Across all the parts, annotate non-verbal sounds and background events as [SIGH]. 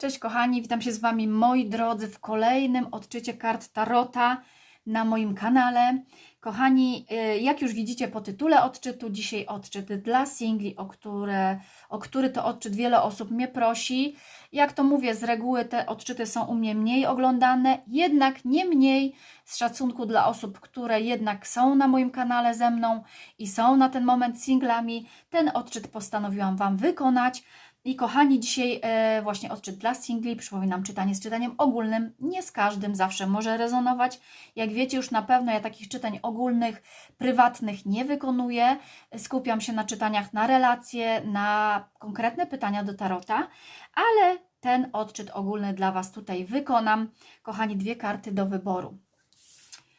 Cześć kochani, witam się z Wami moi drodzy w kolejnym odczycie kart Tarota na moim kanale. Kochani, y, jak już widzicie po tytule odczytu, dzisiaj odczyt dla singli, o, które, o który to odczyt wiele osób mnie prosi. Jak to mówię, z reguły te odczyty są u mnie mniej oglądane, jednak nie mniej z szacunku dla osób, które jednak są na moim kanale ze mną i są na ten moment singlami. Ten odczyt postanowiłam Wam wykonać. I kochani, dzisiaj e, właśnie odczyt dla singli. Przypominam, czytanie z czytaniem ogólnym. Nie z każdym zawsze może rezonować. Jak wiecie już na pewno, ja takich czytań ogólnych, prywatnych nie wykonuję. Skupiam się na czytaniach na relacje, na konkretne pytania do tarota, ale ten odczyt ogólny dla Was tutaj wykonam. Kochani, dwie karty do wyboru.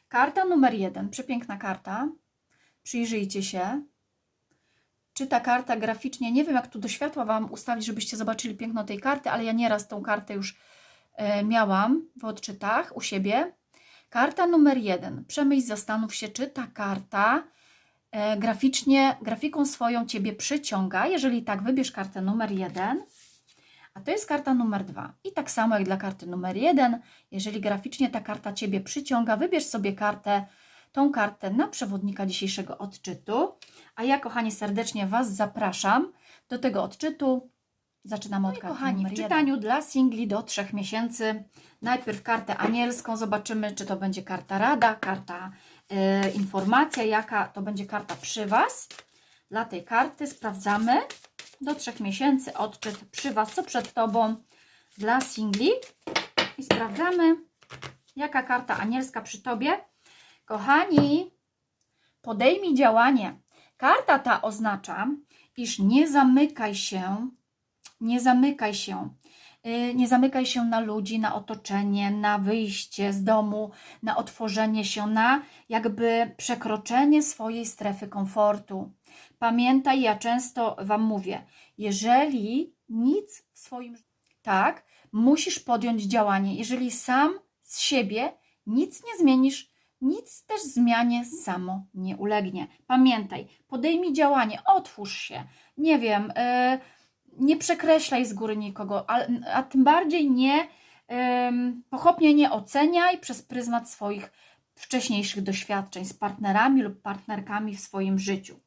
Karta numer jeden, przepiękna karta. Przyjrzyjcie się czy ta karta graficznie, nie wiem jak tu do światła Wam ustawić, żebyście zobaczyli piękno tej karty, ale ja nieraz tą kartę już e, miałam w odczytach u siebie. Karta numer jeden. Przemyśl, zastanów się, czy ta karta e, graficznie, grafiką swoją Ciebie przyciąga. Jeżeli tak, wybierz kartę numer jeden. A to jest karta numer dwa. I tak samo jak dla karty numer jeden, jeżeli graficznie ta karta Ciebie przyciąga, wybierz sobie kartę, tą kartę na przewodnika dzisiejszego odczytu. A ja, kochani, serdecznie Was zapraszam do tego odczytu. Zaczynamy od No karty kochani, w czytaniu dla singli do trzech miesięcy. Najpierw kartę anielską, zobaczymy, czy to będzie karta rada, karta e, informacja, jaka to będzie karta przy Was. Dla tej karty sprawdzamy do trzech miesięcy odczyt przy Was, co przed Tobą dla singli. I sprawdzamy, jaka karta anielska przy Tobie. Kochani, podejmij działanie. Karta ta oznacza, iż nie zamykaj się, nie zamykaj się, yy, nie zamykaj się na ludzi, na otoczenie, na wyjście z domu, na otworzenie się, na jakby przekroczenie swojej strefy komfortu. Pamiętaj, ja często Wam mówię, jeżeli nic w swoim tak, musisz podjąć działanie. Jeżeli sam z siebie nic nie zmienisz, nic też zmianie samo nie ulegnie. Pamiętaj, podejmij działanie, otwórz się. Nie wiem, yy, nie przekreślaj z góry nikogo, a, a tym bardziej nie pochopnie nie oceniaj przez pryzmat swoich wcześniejszych doświadczeń z partnerami lub partnerkami w swoim życiu.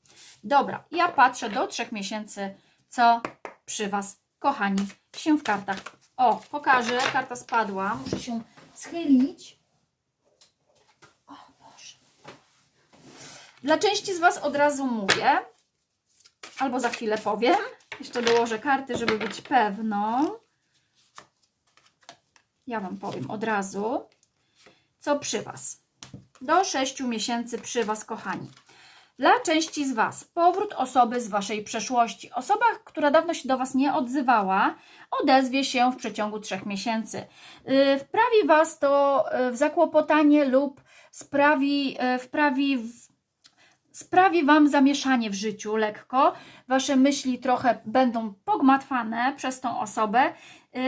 Dobra, ja patrzę do trzech miesięcy, co przy Was, kochani, się w kartach. O, pokażę, karta spadła, muszę się schylić. O Boże. Dla części z Was od razu mówię, albo za chwilę powiem. Jeszcze dołożę karty, żeby być pewną. Ja Wam powiem od razu, co przy Was. Do 6 miesięcy przy Was, kochani. Dla części z Was powrót osoby z Waszej przeszłości. Osoba, która dawno się do Was nie odzywała, odezwie się w przeciągu trzech miesięcy. Yy, Wprawi Was to yy, w zakłopotanie lub sprawi, yy, wprawi w, sprawi Wam zamieszanie w życiu lekko. Wasze myśli trochę będą pogmatwane przez tą osobę. Yy,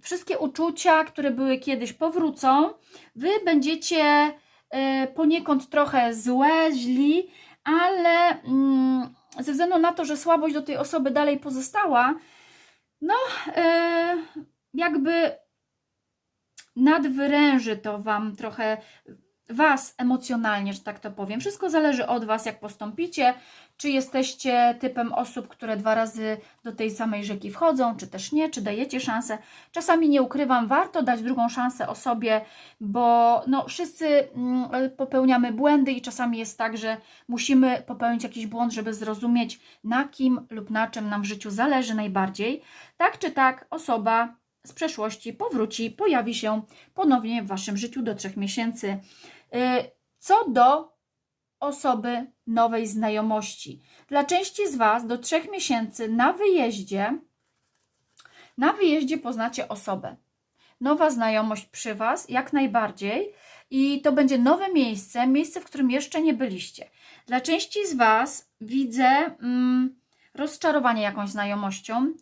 Wszystkie uczucia, które były kiedyś, powrócą. Wy będziecie yy, poniekąd trochę złe, źli, ale mm, ze względu na to, że słabość do tej osoby dalej pozostała, no e, jakby nadwyręży to Wam trochę Was emocjonalnie, że tak to powiem. Wszystko zależy od Was, jak postąpicie, czy jesteście typem osób, które dwa razy do tej samej rzeki wchodzą, czy też nie, czy dajecie szansę. Czasami nie ukrywam, warto dać drugą szansę osobie, bo no, wszyscy mm, popełniamy błędy i czasami jest tak, że musimy popełnić jakiś błąd, żeby zrozumieć, na kim lub na czym nam w życiu zależy najbardziej. Tak czy tak, osoba z przeszłości powróci, pojawi się ponownie w Waszym życiu do trzech miesięcy. Y, Co do osoby nowej znajomości. Dla części z Was do trzech miesięcy na wyjeździe, na wyjeździe poznacie osobę. Nowa znajomość przy Was, jak najbardziej. I to będzie nowe miejsce, miejsce, w którym jeszcze nie byliście. Dla części z Was widzę mm, rozczarowanie jakąś znajomością,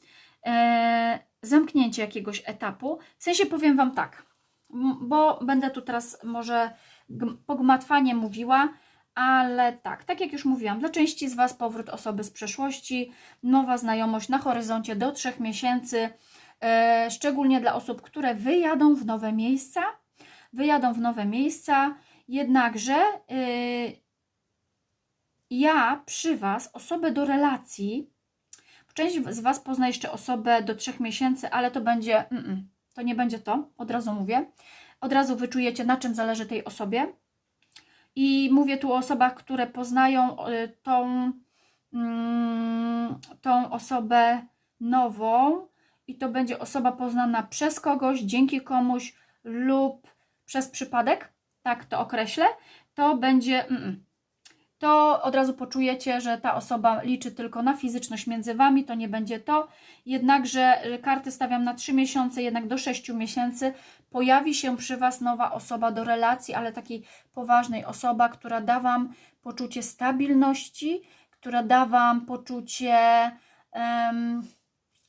e, zamknięcie jakiegoś etapu. W sensie powiem Wam tak, bo będę tu teraz może pogmatwanie mówiła, ale tak, tak jak już mówiłam, dla części z Was powrót osoby z przeszłości, nowa znajomość na horyzoncie do trzech miesięcy. e, szczególnie dla osób, które wyjadą w nowe miejsca. Wyjadą w nowe miejsca, jednakże y, ja przy Was osobę do relacji, część z Was pozna jeszcze osobę do trzech miesięcy, ale to będzie, mm, mm, to nie będzie to, od razu mówię. Od razu wyczujecie, na czym zależy tej osobie. I mówię tu o osobach, które poznają y, tą, mm, tą osobę nową, i to będzie osoba poznana przez kogoś, dzięki komuś lub przez przypadek, tak to określę. To będzie. Mm, to od razu poczujecie, że ta osoba liczy tylko na fizyczność między wami, to nie będzie to. Jednakże karty stawiam na 3 miesiące, jednak do 6 miesięcy pojawi się przy was nowa osoba do relacji, ale takiej poważnej osoba, która da wam poczucie stabilności, która da wam poczucie em,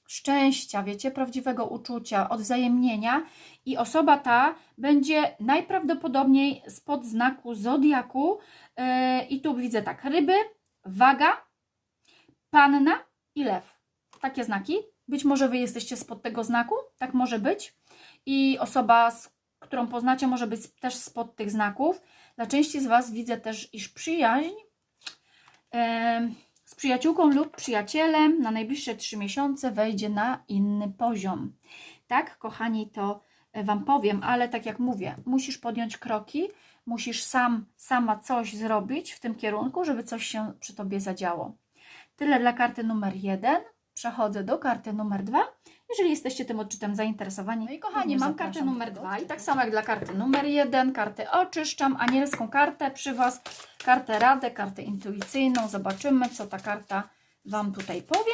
szczęścia, wiecie, prawdziwego uczucia, odwzajemnienia i osoba ta będzie najprawdopodobniej spod znaku zodiaku yy, i tu widzę tak, ryby, waga, panna i lew. Takie znaki. Być może wy jesteście spod tego znaku, tak może być. I osoba, którą poznacie, może być też spod tych znaków. Dla części z was widzę też, iż przyjaźń yy, z przyjaciółką lub przyjacielem na najbliższe 3 miesiące wejdzie na inny poziom. Tak, kochani, to e, Wam powiem, ale tak jak mówię, musisz podjąć kroki, musisz sam, sama coś zrobić w tym kierunku, żeby coś się przy Tobie zadziało. Tyle dla karty numer 1. Przechodzę do karty numer 2. Jeżeli jesteście tym odczytem zainteresowani. No i kochani, mam kartę numer 2 i tak samo jak dla karty numer 1, kartę oczyszczam, anielską kartę przy Was, kartę radę, kartę intuicyjną. Zobaczymy, co ta karta Wam tutaj powie.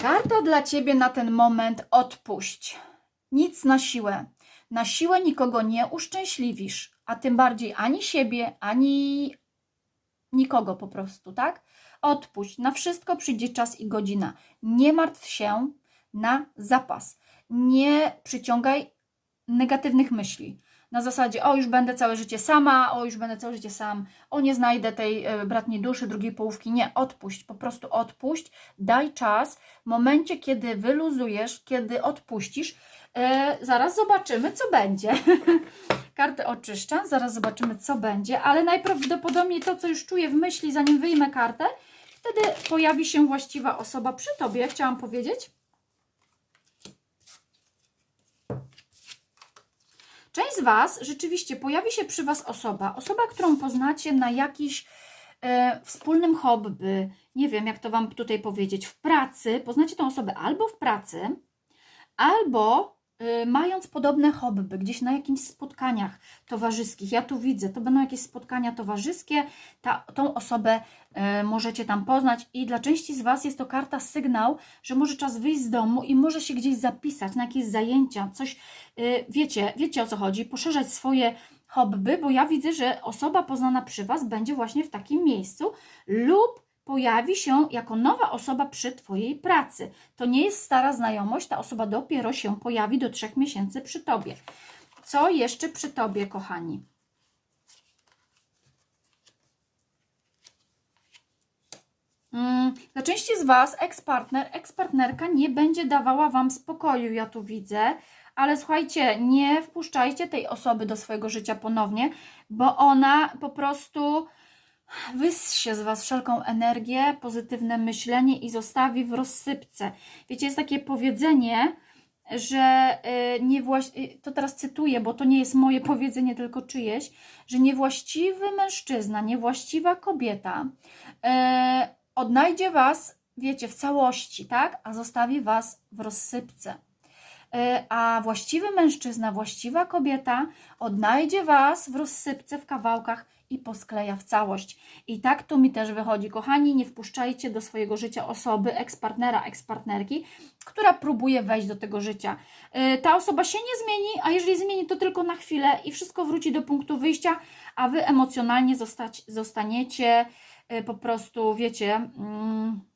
Karta dla Ciebie na ten moment odpuść. Nic na siłę. Na siłę nikogo nie uszczęśliwisz, a tym bardziej ani siebie, ani nikogo po prostu, tak? Odpuść. Na wszystko przyjdzie czas i godzina. Nie martw się na zapas. Nie przyciągaj negatywnych myśli. Na zasadzie, o już będę całe życie sama, o już będę całe życie sam, o nie znajdę tej e, bratniej duszy, drugiej połówki. Nie, odpuść, po prostu odpuść, daj czas. W momencie, kiedy wyluzujesz, kiedy odpuścisz, e, zaraz zobaczymy, co będzie. [LAUGHS] Kartę oczyszczam, zaraz zobaczymy, co będzie, ale najprawdopodobniej to, co już czuję w myśli, zanim wyjmę kartę, wtedy pojawi się właściwa osoba przy Tobie, chciałam powiedzieć. Część z Was rzeczywiście pojawi się przy Was osoba, osoba, którą poznacie na jakiś e, wspólnym hobby, nie wiem jak to Wam tutaj powiedzieć, w pracy, poznacie tą osobę albo w pracy, albo mając podobne hobby, gdzieś na jakimś spotkaniach towarzyskich, ja tu widzę, to będą jakieś spotkania towarzyskie, ta, tą osobę y, możecie tam poznać i dla części z Was jest to karta sygnał, że może czas wyjść z domu i może się gdzieś zapisać na jakieś zajęcia, coś, y, wiecie, wiecie o co chodzi, poszerzać swoje hobby, bo ja widzę, że osoba poznana przy Was będzie właśnie w takim miejscu lub pojawi się jako nowa osoba przy Twojej pracy. To nie jest stara znajomość, ta osoba dopiero się pojawi do trzech miesięcy przy Tobie. Co jeszcze przy Tobie, kochani? Mm, Dla części z Was ex-partner, ex-partnerka nie będzie dawała Wam spokoju, ja tu widzę, ale słuchajcie, nie wpuszczajcie tej osoby do swojego życia ponownie, bo ona po prostu wyssie z Was wszelką energię, pozytywne myślenie i zostawi w rozsypce. Wiecie, jest takie powiedzenie, że y, niewłaś- y, to teraz cytuję, bo to nie jest moje powiedzenie, tylko czyjeś, że niewłaściwy mężczyzna, niewłaściwa kobieta y, odnajdzie Was, wiecie, w całości, tak? A zostawi Was w rozsypce. Y, A właściwy mężczyzna, właściwa kobieta odnajdzie Was w rozsypce, w kawałkach i poskleja w całość. I tak to mi też wychodzi. Kochani, nie wpuszczajcie do swojego życia osoby, ekspartnera, ekspartnerki, która próbuje wejść do tego życia. Yy, Ta osoba się nie zmieni, a jeżeli zmieni, to tylko na chwilę i wszystko wróci do punktu wyjścia, a Wy emocjonalnie zostać, zostaniecie yy, po prostu, wiecie... mm,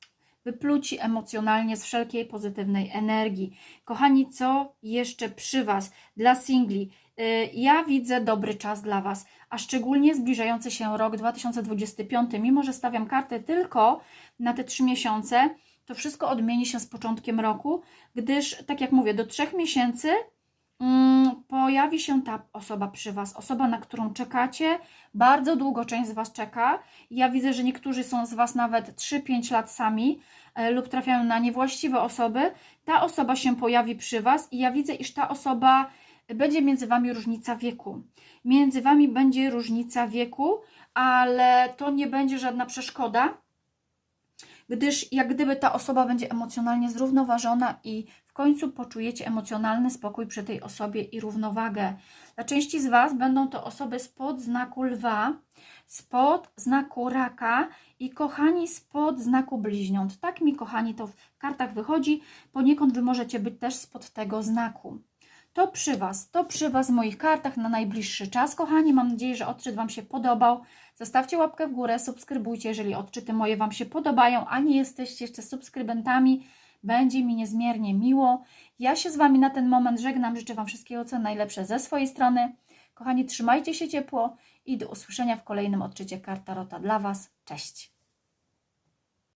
wypluci emocjonalnie z wszelkiej pozytywnej energii. Kochani, co jeszcze przy Was dla singli? Y, Ja widzę dobry czas dla Was, a szczególnie zbliżający się rok 2025. Mimo, że stawiam kartę tylko na te trzy miesiące, to wszystko odmieni się z początkiem roku, gdyż, tak jak mówię, do trzech miesięcy pojawi się ta osoba przy Was, osoba, na którą czekacie. Bardzo długo część z Was czeka. Ja widzę, że niektórzy są z Was nawet 3-5 lat sami e, lub trafiają na niewłaściwe osoby. Ta osoba się pojawi przy Was i ja widzę, iż ta osoba będzie między Wami różnica wieku. Między Wami będzie różnica wieku, ale to nie będzie żadna przeszkoda, gdyż jak gdyby ta osoba będzie emocjonalnie zrównoważona i w końcu poczujecie emocjonalny spokój przy tej osobie i równowagę. Dla części z Was będą to osoby spod znaku lwa, spod znaku raka i kochani spod znaku bliźniąt. Tak mi, kochani, to w kartach wychodzi. Poniekąd Wy możecie być też spod tego znaku. To przy Was, to przy Was w moich kartach na najbliższy czas. Kochani, mam nadzieję, że odczyt Wam się podobał. Zostawcie łapkę w górę, subskrybujcie, jeżeli odczyty moje Wam się podobają, a nie jesteście jeszcze subskrybentami. Będzie mi niezmiernie miło. Ja się z Wami na ten moment żegnam. Życzę Wam wszystkiego, co najlepsze ze swojej strony. Kochani, trzymajcie się ciepło i do usłyszenia w kolejnym odczycie Karta Rota dla Was. Cześć!